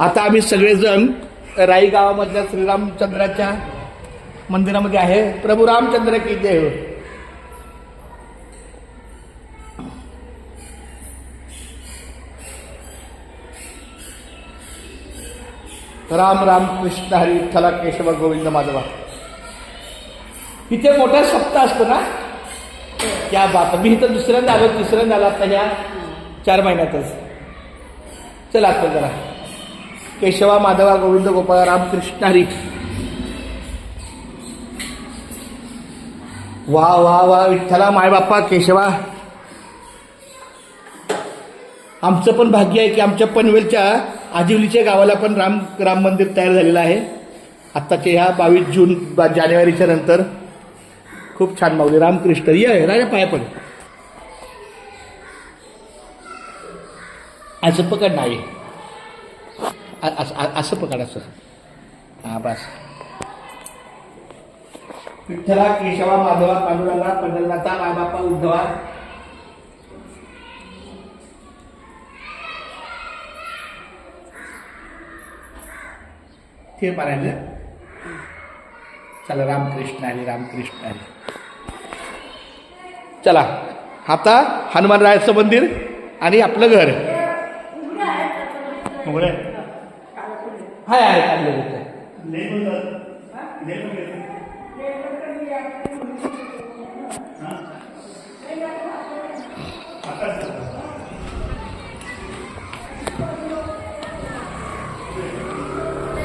आता आम्ही सगळेजण राई गावामधल्या श्रीरामचंद्राच्या मंदिरामध्ये आहे. प्रभू रामचंद्र की देव हो. राम राम कृष्ण हरी विठ्ठला केशव गोविंद माधवा. इथे मोठा सप्ताह असतो ना? त्या बात. मी इथं दुसऱ्यांदा आलो तिसऱ्यांदा आलो आता ह्या चार महिन्यातच. चला आता जरा. केशवा माधवा गोविंद गोपाळ राम कृष्ण हरी. वा वा वा विठ्ठला मायबाप्पा केशवा. आमचं पण भाग्य आहे की आमच्या पनवेलच्या आजिवलीच्या गावाला पण राम राम मंदिर तयार झालेलं आहे. आत्ताच्या ह्या बावीस जून बा जानेवारीच्या नंतर. खूप छान मावली रामकृष्ण ये राजा पाया पण असं पकड नाही? असं अ- असं पकड असं हा बस. विठ्ठला केशवा माधवा पांडुरंगा पंढरनाथा मायबापा उद्धवा. ते म्हणायचं चला रामकृष्ण हरी रामकृष्ण हरी. चला आता हनुमानरायाचं मंदिर आणि आपलं घर. उघडं आहे? हाय आहे.